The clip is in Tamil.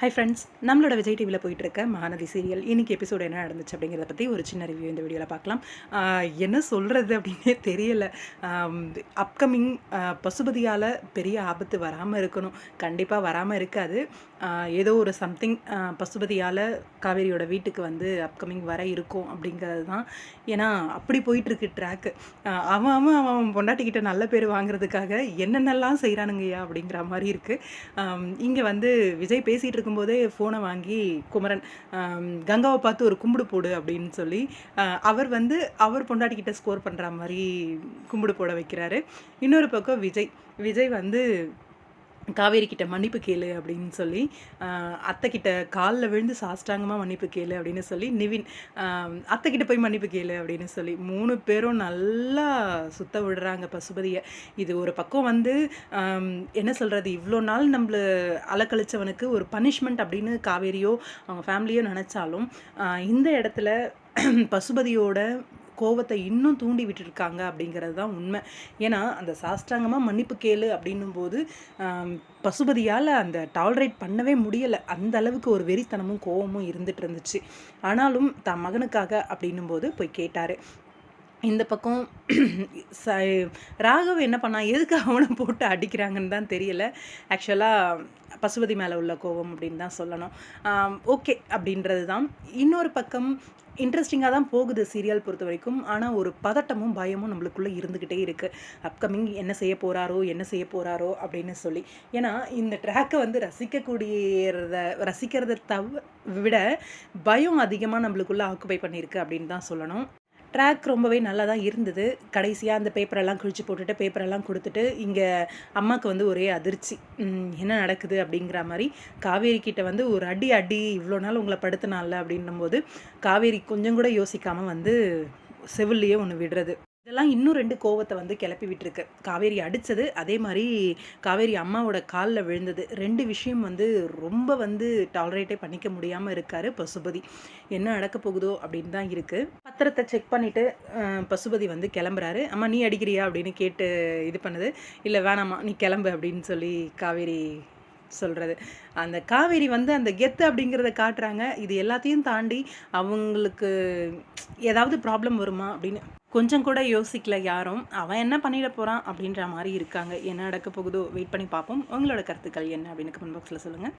ஹை ஃப்ரெண்ட்ஸ் நம்மளோட விஜய் டிவியில் போயிட்டுருக்க மகாநதி சீரியல் இன்றைக்கி எபிசோடு என்ன நடந்துச்சு அப்படிங்கிறத பற்றி ஒரு சின்ன ரிவ்யூ இந்த வீடியோவில் பார்க்கலாம். என்ன சொல்கிறது அப்படின்னே தெரியல. அப்கமிங் பசுபதியால் பெரிய ஆபத்து வராமல் இருக்கணும். கண்டிப்பாக வராமல் இருக்காது. ஏதோ ஒரு சம்திங் பசுபதியால் காவேரியோட வீட்டுக்கு வந்து அப்கமிங் வர இருக்கும் அப்படிங்கிறது தான். ஏன்னா அப்படி போயிட்டுருக்கு ட்ராக்கு அவன் அவன் அவன் பொண்டாட்டிக்கிட்ட நல்ல பேர் வாங்குறதுக்காக என்னென்னலாம் செய்கிறானுங்கய்யா அப்படிங்கிற மாதிரி இருக்குது இங்கே வந்து விஜய் பேசிகிட்டு இருக்கும்போதே ஃபோனை வாங்கி குமரன் கங்காவை பார்த்து ஒரு கும்பிடு போடு அப்படின்னு சொல்லி அவர் வந்து அவர் பொண்டாட்டிக்கிட்ட ஸ்கோர் பண்ணுற மாதிரி கும்பிடு போட வைக்கிறாரு. இன்னொரு பக்கம் விஜய். விஜய் வந்து காவேரி கிட்ட மன்னிப்பு கேளு அப்படின்னு சொல்லி அத்தைக்கிட்ட அத்தை கிட்ட காலில் விழுந்து சாஷ்டாங்கமாக மன்னிப்பு கேளு அப்படின்னு சொல்லி நிவின் அத்தைக்கிட்ட அத்தை கிட்ட போய் மன்னிப்பு கேளு அப்படின்னு சொல்லி மூணு பேரும் நல்லா சுத்த விடுறாங்க பசுபதியை இது ஒரு பக்கம் வந்து என்ன சொல்கிறது இவ்வளோ நாள் நம்மள அலக்கழிச்சவனுக்கு ஒரு பனிஷ்மெண்ட் அப்படின்னு காவேரியோ அவங்க ஃபேமிலியோ நினச்சாலும் இந்த இடத்துல பசுபதியோட கோவத்தை இன்னும் தூண்டி விட்டுருக்காங்க அப்படிங்கிறது தான் உண்மை. ஏன்னா அந்த சாஷ்டாங்கமாக மன்னிப்பு கேளு அப்படின்னும் போது பசுபதியால் அந்த டாலரேட் பண்ணவே முடியலை. அந்த அளவுக்கு ஒரு வெறித்தனமும் கோவமும் இருந்துட்டு இருந்துச்சு. ஆனாலும் தன் மகனுக்காக அப்படின்னும் போது போய் கேட்டார். இந்த பக்கம் ச ராகவ் என்ன பண்ணான் எதுக்கு அவனை போட்டு அடிக்கிறாங்கன்னு தான் தெரியல. ஆக்சுவலாக பசுபதி மேலே உள்ள கோவம் அப்படின்னு தான் சொல்லணும். ஓகே அப்படின்றது தான். இன்னொரு பக்கம் இன்ட்ரெஸ்டிங்காக தான் போகுது சீரியல் பொறுத்த வரைக்கும். ஆனால் ஒரு பதட்டமும் பயமும் நம்மளுக்குள்ளே இருந்துக்கிட்டே இருக்குது அப்கமிங் என்ன செய்ய போகிறாரோ என்ன செய்ய போகிறாரோ அப்படின்னு சொல்லி. ஏன்னா இந்த ட்ராக்கை வந்து ரசிக்கக்கூடியத ரசிக்கிறத தவ விட பயம் அதிகமாக நம்மளுக்குள்ளே ஆக்குபை பண்ணியிருக்கு அப்படின்னு தான் சொல்லணும். ட்ராக் ரொம்பவே நல்லா தான் இருந்தது. கடைசியாக அந்த பேப்பரெல்லாம் கிழிச்சு போட்டுட்டு பேப்பரெல்லாம் கொடுத்துட்டு இங்கே அம்மாவுக்கு வந்து ஒரே அதிர்ச்சி. என்ன நடக்குது அப்படிங்கிற மாதிரி காவேரி கிட்ட வந்து ஒரு அடி அடி இவ்வளோ நாள் உங்களை படுத்தினால அப்படின்னும் போது காவேரி கொஞ்சம் கூட யோசிக்காமல் வந்து செவிலியே ஒன்று விடுறது. இதெல்லாம் இன்னும் ரெண்டு கோவத்தை வந்து கிளப்பி விட்டுருக்கு. காவேரி அடித்தது அதே மாதிரி காவேரி அம்மாவோட காலில் விழுந்தது. ரெண்டு விஷயம் வந்து ரொம்ப வந்து டாலரேட்டே பண்ணிக்க முடியாமல் இருக்காரு பசுபதி. என்ன நடக்க போகுதோ அப்படின்னு தான் இருக்குது பத்திரத்தை செக் பண்ணிவிட்டு பசுபதி வந்து கிளம்புறாரு. அம்மா நீ அடிக்கிறியா? அப்படின்னு கேட்டு இது பண்ணுது. இல்லை வேணாம்மா நீ கிளம்பு அப்படின்னு சொல்லி காவேரி சொல்கிறது அந்த காவேரி வந்து அந்த கெத்து அப்படிங்கிறத காட்டுறாங்க. இது எல்லாத்தையும் தாண்டி அவங்களுக்கு ஏதாவது ப்ராப்ளம் வருமா அப்படின்னு கொஞ்சம் கூட யோசிக்கல யாரும். அவன் என்ன பண்ணிட போகிறான் அப்படின்ற மாதிரி இருக்காங்க. என்ன நடக்க போகுதோ வெயிட் பண்ணி பார்ப்போம். உங்களோட கருத்துக்கள் என்ன அப்படின்னு கமெண்ட் பாக்ஸில் சொல்லுங்கள்